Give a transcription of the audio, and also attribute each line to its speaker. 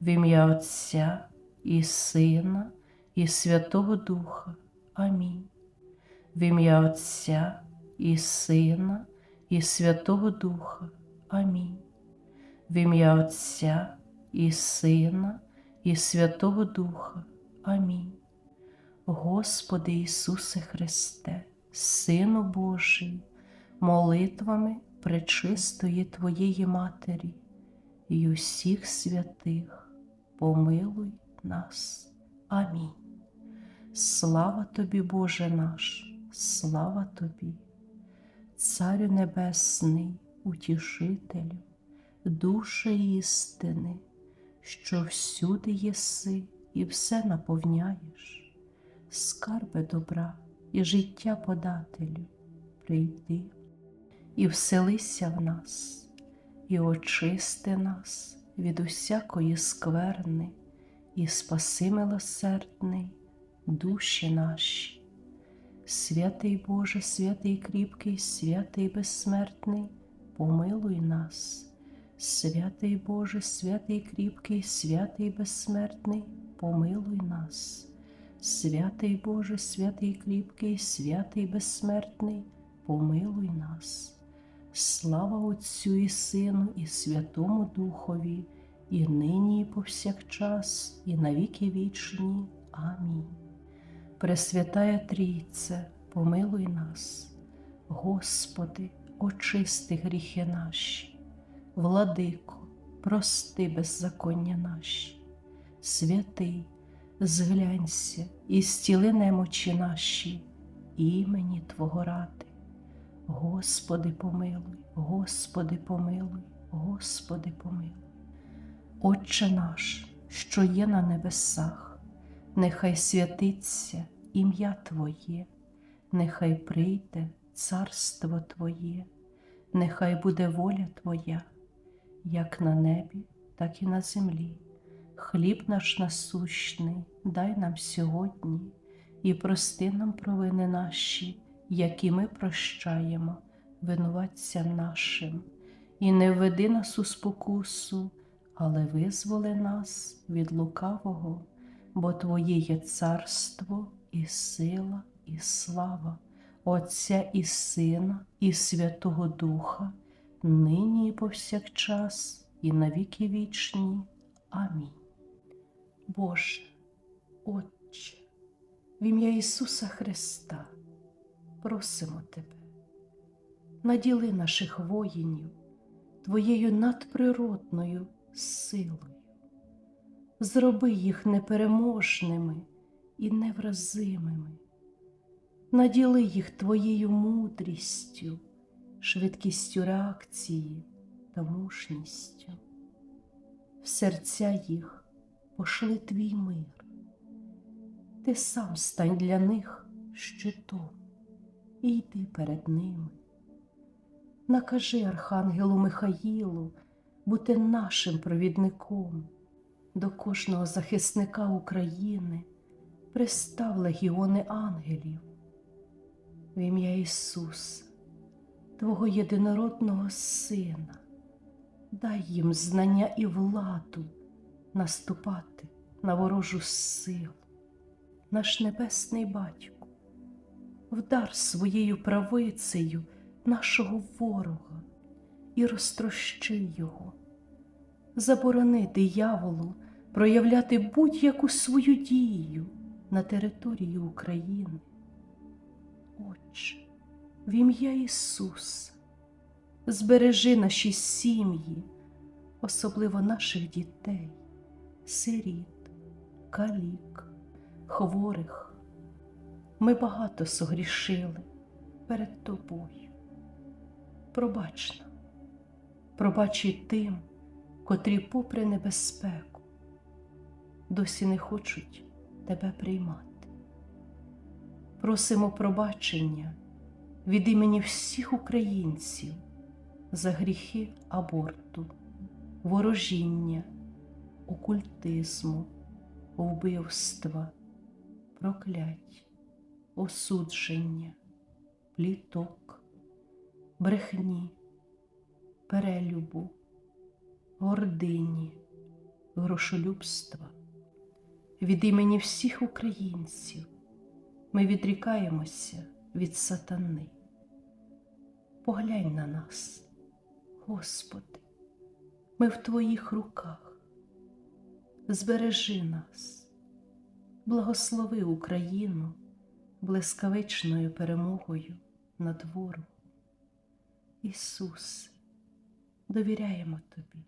Speaker 1: в ім'я Отця і Сина, і Святого Духа. Амінь. В ім'я Отця і Сина, і Святого Духа. Амінь. В ім'я Отця і Сина, і Святого Духа. Амінь. Господи Ісусе Христе, Сину Божий, молитвами пречистої Твоєї Матері і усіх святих, помилуй нас. Амінь. Слава тобі, Боже наш, слава тобі, Царю Небесний, утішителю, душе істини, що всюди єси і все наповняєш, скарби добра і життя подателю, прийди і вселися в нас, і очисти нас від усякої скверни, і спаси милосердний душі наші. Святий Боже, святий кріпкий, святий безсмертний, помилуй нас. Святий Боже, святий кріпкий, святий безсмертний, помилуй нас. Святий Боже, святий кріпкий, святий безсмертний, помилуй нас. Слава Отцю і Сину, і Святому Духові, і нині, і повсякчас, і навіки вічні. Амінь. Пресвятая Трійце, помилуй нас, Господи, очисти гріхи наші, владико, прости беззаконня наші, святий, зглянься і зціли немочі наші, імені Твого ради. Господи, помилуй, Господи, помилуй, Господи, помилуй. Отче наш, що є на небесах, нехай святиться ім'я Твоє, нехай прийде царство Твоє, нехай буде воля Твоя, як на небі, так і на землі. Хліб наш насущний, дай нам сьогодні і прости нам провини наші, які ми прощаємо винуватцям нашим, і не введи нас у спокусу, але визволи нас від лукавого, бо Твоє є царство і сила, і слава, Отця і Сина, і Святого Духа, нині і повсякчас, і навіки вічні. Амінь. Боже, Отче, в ім'я Ісуса Христа, просимо Тебе, наділи наших воїнів Твоєю надприродною силою, зроби їх непереможними і невразимими, наділи їх Твоєю мудрістю, швидкістю реакції та мужністю. В серця їх пошли твій мир, ти сам стань для них щитом і йди перед ними. Накажи Архангелу Михаїлу бути нашим провідником до кожного захисника України, пристав легіони ангелів. В ім'я Ісуса, Твого єдинородного Сина, дай їм знання і владу наступати на ворожу силу, наш небесний батько, вдар своєю правицею нашого ворога і розтрощи його, заборони дияволу проявляти будь-яку свою дію на території України. Отче, в ім'я Ісуса, збережи наші сім'ї, особливо наших дітей, сиріт, калік, хворих. Ми багато согрішили перед тобою. Пробач нам, пробач і тим, котрі, попри небезпеку, досі не хочуть тебе приймати. Просимо пробачення від імені всіх українців за гріхи аборту, ворожіння, окультизму, вбивства, проклять, осудження, пліток, брехні, перелюбу, гордині, грошолюбства. Від імені всіх українців ми відрікаємося від сатани. Поглянь на нас, Господи, ми в Твоїх руках. Збережи нас, благослови Україну блискавичною перемогою над ворогом. Ісусе, довіряємо Тобі.